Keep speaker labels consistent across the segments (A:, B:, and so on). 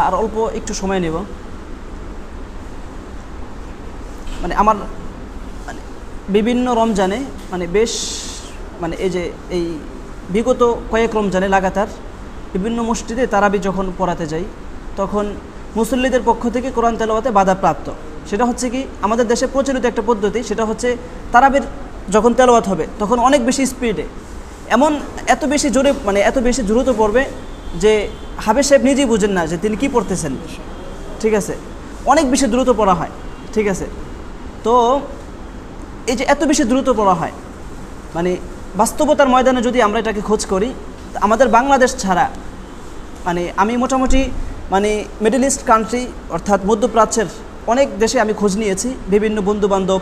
A: আর অল্প একটু সময় নেব। মানে আমার মানে বিভিন্ন রমজানে মানে বেশ মানে এই যে এই বিগত কয়েক রমজানে লাগাতার বিভিন্ন মসজিদে তারাবি যখন পড়াতে যাই, তখন মুসল্লিদের পক্ষ থেকে কোরআন তেলাওয়াতে বাধাপ্রাপ্ত সেটা হচ্ছে কি, আমাদের দেশে প্রচলিত একটা পদ্ধতি, সেটা হচ্ছে তারাবির যখন তেলাওয়াত হবে, তখন অনেক বেশি স্পিডে এমন এত বেশি জোরে মানে এত বেশি দ্রুত পড়বে যে হাবেজ সাহেব নিজেই বুঝেন না যে তিনি কি পড়তেছেন। ঠিক আছে? অনেক বেশি দ্রুত পড়া হয়। ঠিক আছে? তো এই যে এত বেশি দ্রুত পড়া হয় মানে বাস্তবতার ময়দানে যদি আমরা এটাকে খোঁজ করি আমাদের বাংলাদেশ ছাড়া মানে আমি মোটামুটি মানে মিডল ইস্ট কান্ট্রি অর্থাৎ মধ্যপ্রাচ্যের অনেক দেশে আমি খোঁজ নিয়েছি, বিভিন্ন বন্ধু বান্ধব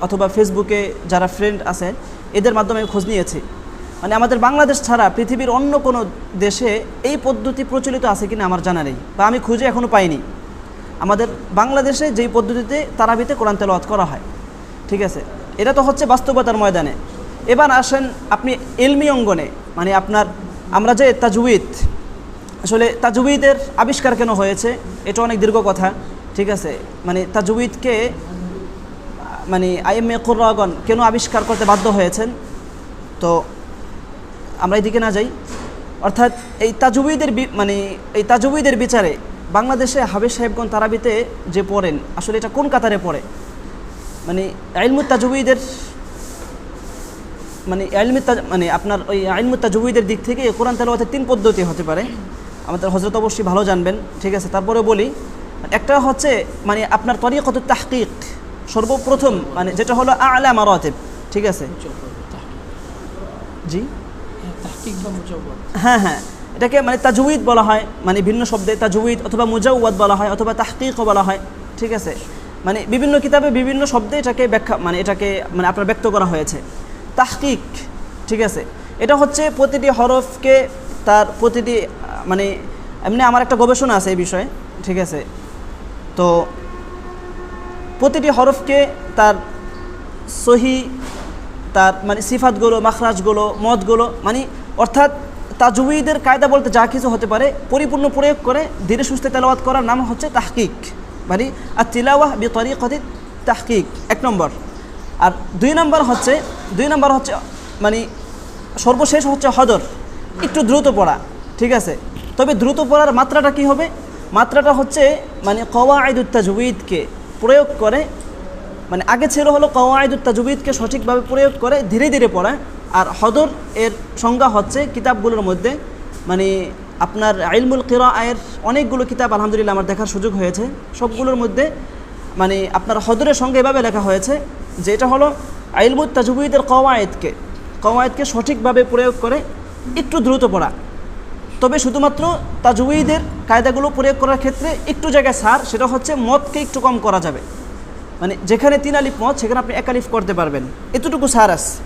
A: অথবা ফেসবুকে যারা ফ্রেন্ড আছে, এদের মাধ্যমে আমি খোঁজ নিয়েছি। মানে আমাদের বাংলাদেশ ছাড়া পৃথিবীর অন্য কোনো দেশে এই পদ্ধতি প্রচলিত আছে কিনা আমার জানা নেই বা আমি খুঁজে এখনও পাইনি। আমাদের বাংলাদেশে যেই পদ্ধতিতে তারাবিতে কোরআন তেলাওয়াত করা হয়, ঠিক আছে? এটা তো হচ্ছে বাস্তবতার ময়দানে। এবার আসেন আপনি এলমি অঙ্গনে মানে আপনার, আমরা যে তাজুইদ আসলে তাজুইদের আবিষ্কার কেন হয়েছে? এটা অনেক দীর্ঘ কথা, ঠিক আছে? মানে তাজুইদকে মানে আইএমএ কুর্রাগন কেন আবিষ্কার করতে বাধ্য হয়েছেন? তো আমরা এদিকে না যাই। অর্থাৎ এই তাজুবিদের বি- মানে এই তাজুবিদের বিচারে বাংলাদেশে হাবেজ সাহেবগণ তারাবিতে যে পড়েন আসলে এটা কোন কাতারে পড়ে? মানে আইলমুত তাজুবিদের মানে আইলমুত তাজ- মানে আপনার ওই আইলমুত তাজুবিদের দিক থেকে কোরআন তেলাওয়াতের তিন পদ্ধতি হতে পারে। আমাদের হজরত অবশ্যই ভালো জানবেন ঠিক আছে? তারপরে বলি একটা হচ্ছে মানে আপনার তরিকত তাহকিক সর্বপ্রথম মানে যেটা হলো আলা মারাতেব ঠিক আছে? জি? হ্যাঁ হ্যাঁ। এটাকে মানে তাজউইদ বলা হয় মানে ভিন্ন শব্দে তাজউইদ অথবা মুজাওয়াদ বলা হয় অথবা তাহকিকও বলা হয়, ঠিক আছে? মানে বিভিন্ন কিতাবে বিভিন্ন শব্দে এটাকে ব্যাখ্যা মানে এটাকে মানে আপনার ব্যক্ত করা হয়েছে। তাহকিক, ঠিক আছে? এটা হচ্ছে প্রতিটি হরফকে তার প্রতিটি মানে এমনি আমার একটা গবেষণা আছে এই বিষয়ে, ঠিক আছে? তো প্রতিটি হরফকে তার সহি তার মানে সিফাতগুলো, মাখরাজগুলো, মদগুলো মানে অর্থাৎ তাজুইদের কায়দা বলতে যা কিছু হতে পারে, পরিপূর্ণ প্রয়োগ করে ধীরে সুস্থে তেলাওয়াত করার নাম হচ্ছে তাহকিক। মানে আর তিলাওয়াহ বি তরিকতি তাহকিক, এক নম্বর। আর দুই নম্বর হচ্ছে, দুই নম্বর হচ্ছে মানে সর্বশেষ হচ্ছে হদর একটু দ্রুত পড়া, ঠিক আছে? তবে দ্রুত পড়ার মাত্রাটা কি হবে? মাত্রাটা হচ্ছে মানে কওয়া কওয়াইদুত তাজউইদকে প্রয়োগ করে মানে আগে ছিল হলো কওয়াইদুত তাজউইদকে সঠিকভাবে প্রয়োগ করে ধীরে ধীরে পড়া, আর হদর এর সংজ্ঞা হচ্ছে কিতাবগুলোর মধ্যে মানে আপনার আইলমুল কিরা আয়ের অনেকগুলো কিতাব আলহামদুলিল্লাহ আমার দেখার সুযোগ হয়েছে। সবগুলোর মধ্যে মানে আপনার হদরের সঙ্গে এভাবে লেখা হয়েছে যে এটা হলো আইলমুত তাজউইদের কওয়ায়েদকে কওয়ায়েদকে সঠিকভাবে প্রয়োগ করে একটু দ্রুত পড়া। তবে শুধুমাত্র তাজউইদের কায়দাগুলো প্রয়োগ করার ক্ষেত্রে একটু জায়গায় সার, সেটা হচ্ছে মদকে একটু কম করা যাবে। মানে যেখানে তিন আলিফ মদ, সেখানে আপনি এক আলিফ করতে পারবেন। এতটুকু সার আছে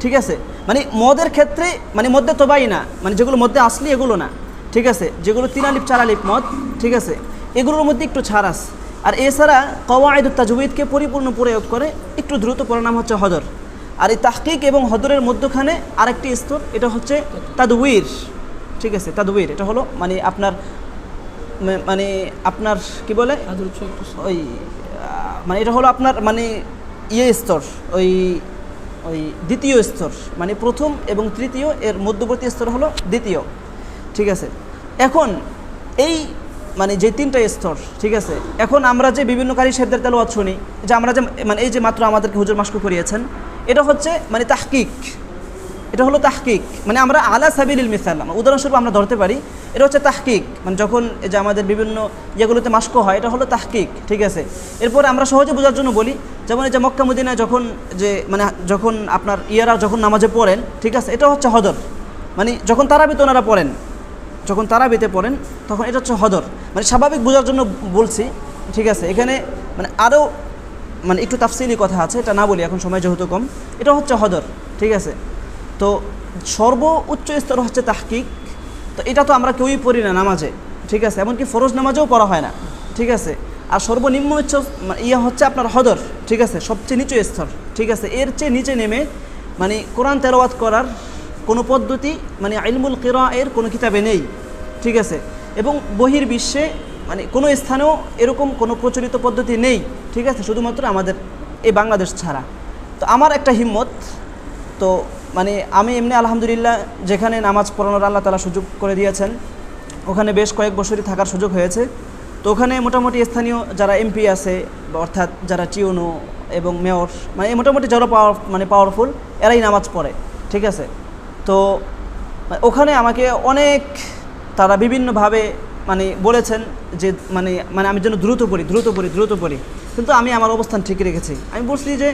A: ঠিক- আছে? মানে মদের ক্ষেত্রে মানে মধ্যে তবাই না। মানে যেগুলো মধ্যে আসলি এগুলো না। ঠিক আছে? যেগুলো তিন আলিফ, চার আলিফ মদ, ঠিক আছে? এগুলোর মধ্যে একটু ছাড় আছে আর এছাড়া কওয়ায়দুত তাজউইদকে পরিপূর্ণ প্রয়োগ করে একটু দ্রুত পরিণাম হচ্ছে হদর আর এই তাহকিক এবং হদরের মধ্যখানে আরেকটি স্তর এটা হচ্ছে তাদউইর। ঠিক আছে? তাদউইর, এটা হলো মানে আপনার মানে আপনার কি বলে? ওই মানে এটা হলো আপনার মানে ইয়ে স্তর ওই ওই দ্বিতীয় স্তর মানে প্রথম এবং তৃতীয় এর মধ্যবর্তী স্তর হলো দ্বিতীয়। ঠিক আছে? এখন এই মানে যে তিনটা স্তর ঠিক আছে? এখন আমরা যে বিভিন্ন কারি সাহেবদের তেলাওয়াত শুনি যে আমরা যে মানে এই যে মাত্র আমাদেরকে হুজুর মাস্কু করিয়েছেন এটা হচ্ছে মানে তাহকিক। এটা হলো তাহকিক। মানে আমরা আলা সাবিল মিসাল উদাহরণস্বরূপ আমরা ধরতে পারি, এটা হচ্ছে তাহকিক। মানে যখন এই যে আমাদের বিভিন্ন ইয়েগুলোতে মাস্ক হয়, এটা হলো তাহকিক, ঠিক আছে? এরপর আমরা সহজে বোঝার জন্য বলি, যেমন এই যে মক্কা মদিনায় যখন যে মানে যখন আপনার ইয়ারা যখন নামাজে পড়েন, ঠিক আছে? এটা হচ্ছে হদর। মানে যখন তারাবিতে ওনারা পড়েন, যখন তারাবিতে পড়েন, তখন এটা হচ্ছে হদর। মানে স্বাভাবিক বোঝার জন্য বলছি, ঠিক আছে? এখানে মানে আরও মানে একটু তাফসিলি কথা আছে, এটা না বলি, এখন সময় যেহেতু কম। এটা হচ্ছে হদর, ঠিক আছে? তো সর্ব উচ্চ স্তর হচ্ছে তাহকিক। তো এটা তো আমরা কেউই পড়ি না নামাজে, ঠিক আছে? এমনকি ফরজ নামাজেও পড়া হয় না, ঠিক আছে? আর সর্বনিম্ন উচ্চ ইয়ে হচ্ছে আপনার হদর, ঠিক আছে? সবচেয়ে নিচু স্তর, ঠিক আছে? এর চেয়ে নিচে নেমে মানে কোরআন তেলাওয়াত করার কোনো পদ্ধতি মানে আইলমুল কিরা এর কোনো কিতাবে নেই, ঠিক আছে? এবং বহির্বিশ্বে মানে কোনো স্থানেও এরকম কোনো প্রচলিত পদ্ধতি নেই, ঠিক আছে? শুধুমাত্র আমাদের, এই বাংলাদেশ ছাড়া। তো আমার একটা হিম্মত, তো মানে আমি এমনি আলহামদুলিল্লাহ যেখানে নামাজ পড়ানোর আল্লাহ তালা সুযোগ করে দিয়েছেন, ওখানে বেশ কয়েক বছরই থাকার সুযোগ হয়েছে। তো ওখানে মোটামুটি স্থানীয় যারা এমপি আছে অর্থাৎ যারা টিউনো এবং মেয়র মানে মোটামুটি যারা পাওয়ার মানে পাওয়ারফুল এরাই নামাজ পড়ে, ঠিক আছে? তো ওখানে আমাকে অনেক তারা বিভিন্নভাবে মানে বলেছেন যে মানে মানে আমি যেন দ্রুত পড়ি দ্রুত পড়ি দ্রুত পড়ি। কিন্তু আমি আমার অবস্থান ঠিক রেখেছি। আমি বলছি যে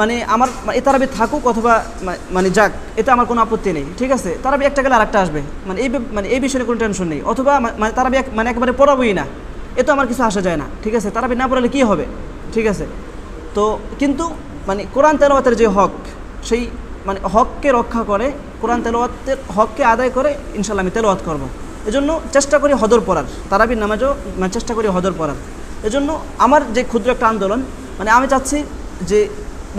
A: মানে আমার এ তারাবি থাকুক অথবা মানে যাক, এতে আমার কোনো আপত্তি নেই, ঠিক আছে? তারাবি একটা গেলে আরেকটা আসবে। মানে এই মানে এই বিষয়ে কোনো টেনশন নেই। অথবা মানে তারাবি মানে একেবারে পড়াবোই না। এ তো আমার কিছু আসা যায় না, ঠিক আছে? তারাবি না পড়ালে কী হবে? ঠিক আছে? তো কিন্তু মানে কোরআন তেলাওয়াতের যে হক, সেই মানে হককে রক্ষা করে, কোরআন তেলাওয়াতের হককে আদায় করে ইনশাল্লাহ আমি তেলাওয়াত করব। এজন্য চেষ্টা করি হদর পড়ার। তারাবির নামাজও মানে চেষ্টা করি হদর পড়ার। এজন্য আমার যে ক্ষুদ্র একটা আন্দোলন মানে আমি চাচ্ছি যে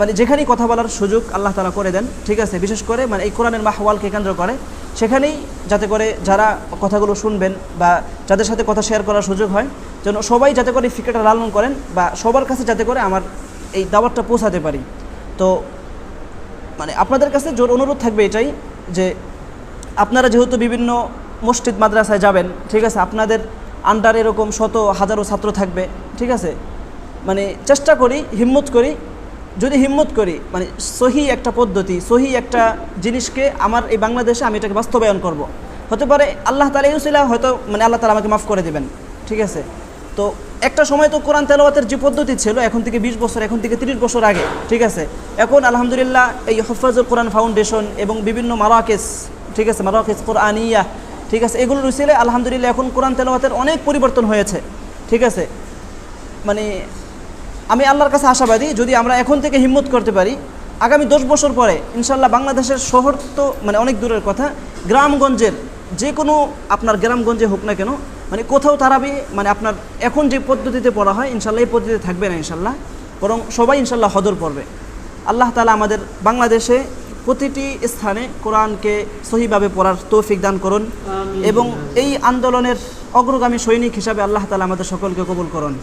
A: মানে যেখানেই কথা বলার সুযোগ আল্লাহ তালা করে দেন, ঠিক আছে? বিশেষ করে মানে এই কোরআনের মাহওয়ালকে কেন্দ্র করে। সেখানেই যাতে করে যারা কথাগুলো শুনবেন বা যাদের সাথে কথা শেয়ার করার সুযোগ হয়, যেন সবাই যাতে করে এই ফিকারটা লালন করেন বা সবার কাছে যাতে করে আমার এই দাওয়াতটা পৌঁছাতে পারি। তো মানে আপনাদের কাছে জোর অনুরোধ থাকবে এটাই যে আপনারা যেহেতু বিভিন্ন মসজিদ মাদ্রাসায় যাবেন, ঠিক আছে? আপনাদের আন্ডার এরকম শত হাজারো ছাত্র থাকবে, ঠিক আছে? মানে চেষ্টা করি, হিম্মত করি যদি হিম্মত করি মানে সহি একটা পদ্ধতি, সহি একটা জিনিসকে আমার এই বাংলাদেশে আমি এটাকে বাস্তবায়ন করব। হতে পারে আল্লাহ তালা ইউসিলা হয়তো মানে আল্লাহ তালা আমাকে মাফ করে দেবেন, ঠিক আছে? তো একটা সময় তো কোরআন তেলাওয়াতের যে পদ্ধতি ছিল, এখন থেকে বিশ বছর, এখন থেকে তিরিশ বছর আগে, ঠিক আছে? এখন আলহামদুলিল্লাহ এই হফাজুল কোরআন ফাউন্ডেশন এবং বিভিন্ন মারাকেস, ঠিক আছে? মারাকেস কোরআনিয়া, ঠিক আছে? এগুলো রয়েছে আলহামদুলিল্লাহ এখন কোরআন তেলাওয়াতের অনেক পরিবর্তন হয়েছে, ঠিক আছে? মানে আমি আল্লাহর কাছে আশাবাদী যদি আমরা এখন থেকে হিম্মত করতে পারি আগামী দশ বছর পরে ইনশাল্লাহ বাংলাদেশের শহর তো মানে অনেক দূরের কথা গ্রামগঞ্জের যে কোনো আপনার গ্রামগঞ্জে হোক না কেন মানে কোথাও তারাবি মানে আপনার এখন যে পদ্ধতিতে পড়া হয় ইনশাল্লাহ এই পদ্ধতিতে থাকবে না ইনশাল্লাহ বরং সবাই ইনশাল্লাহ হদর পড়বে। আল্লাহ তালা আমাদের বাংলাদেশে প্রতিটি স্থানে কোরআনকে সহিভাবে পড়ার তৌফিক দান করুন এবং এই আন্দোলনের অগ্রগামী সৈনিক হিসাবে আল্লাহ তালা আমাদের সকলকে কবুল করুন।